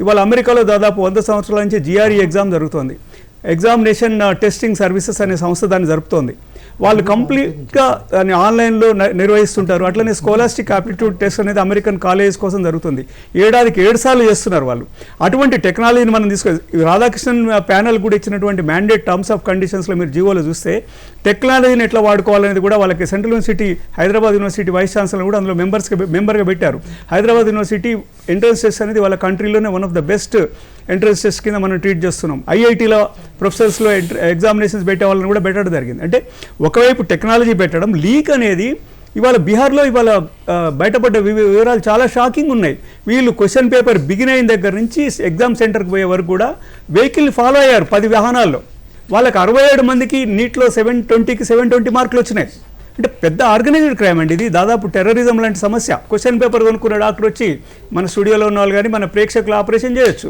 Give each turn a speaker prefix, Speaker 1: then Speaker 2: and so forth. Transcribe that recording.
Speaker 1: ఇవాళ అమెరికాలో దాదాపు వంద సంవత్సరాల నుంచి జిఆర్ఈ ఎగ్జామ్ జరుగుతోంది. ఎగ్జామినేషన్ టెస్టింగ్ సర్వీసెస్ అనే సంస్థ దాన్ని జరుపుతోంది. వాళ్ళు కంప్లీట్గా దాన్ని ఆన్లైన్లో నిర్వహిస్తుంటారు. అట్లనే స్కాలర్స్టిక్ ఆప్టిట్యూడ్ టెస్ట్ అనేది అమెరికన్ కాలేజ్ కోసం జరుగుతుంది. ఏడాదికి ఏడు సార్లు చేస్తున్నారు వాళ్ళు. అటువంటి టెక్నాలజీని మనం తీసుకో రాధాకృష్ణన్ ప్యానల్ కూడా ఇచ్చినటువంటి మ్యాండేట్ టర్మ్స్ ఆఫ్ కండిషన్స్లో మీరు జీవోలో చూస్తే టెక్నాలజీని ఎట్లా వాడుకోవాలనేది కూడా వాళ్ళకి central university Hyderabad university vice chancellor కూడా అందులో మెంబర్స్గా మెంబర్గా పెట్టారు. హైదరాబాద్ యూనివర్సిటీ ఎంట్రన్స్ టెస్ట్ అనేది వాళ్ళ కంట్రీలోనే one of the best entrance test కింద మనం ట్రీట్ చేస్తున్నాం. ఐఐటీలో ప్రొఫెసర్స్లో ఎగ్జామినేషన్స్ పెట్టే వాళ్ళని కూడా పెట్టడం జరిగింది. అంటే ఒకవైపు టెక్నాలజీ పెట్టడం లీక్ అనేది ఇవాళ బీహార్లో ఇవాళ బయటపడ్డ వివరాలు చాలా షాకింగ్ ఉన్నాయి. వీళ్ళు క్వశ్చన్ పేపర్ బిగిన్ అయిన దగ్గర నుంచి ఎగ్జామ్ సెంటర్కి పోయే వరకు కూడా వెహికల్ ఫాలో అయ్యారు పది వాహనాల్లో. వాళ్ళకి అరవై ఏడు మందికి నీట్లో సెవెన్ ట్వంటీకి సెవెన్ ట్వంటీ మార్కులు వచ్చినాయి. అంటే పెద్ద ఆర్గనైజ్డ్ క్రైమ్ అండి ఇది. దాదాపు టెర్రరిజం లాంటి సమస్య. క్వశ్చన్ పేపర్ కొనుక్కున్న డాక్టర్ వచ్చి మన స్టూడియోలో ఉన్న వాళ్ళు కానీ మన ప్రేక్షకులు ఆపరేషన్ చేయొచ్చు.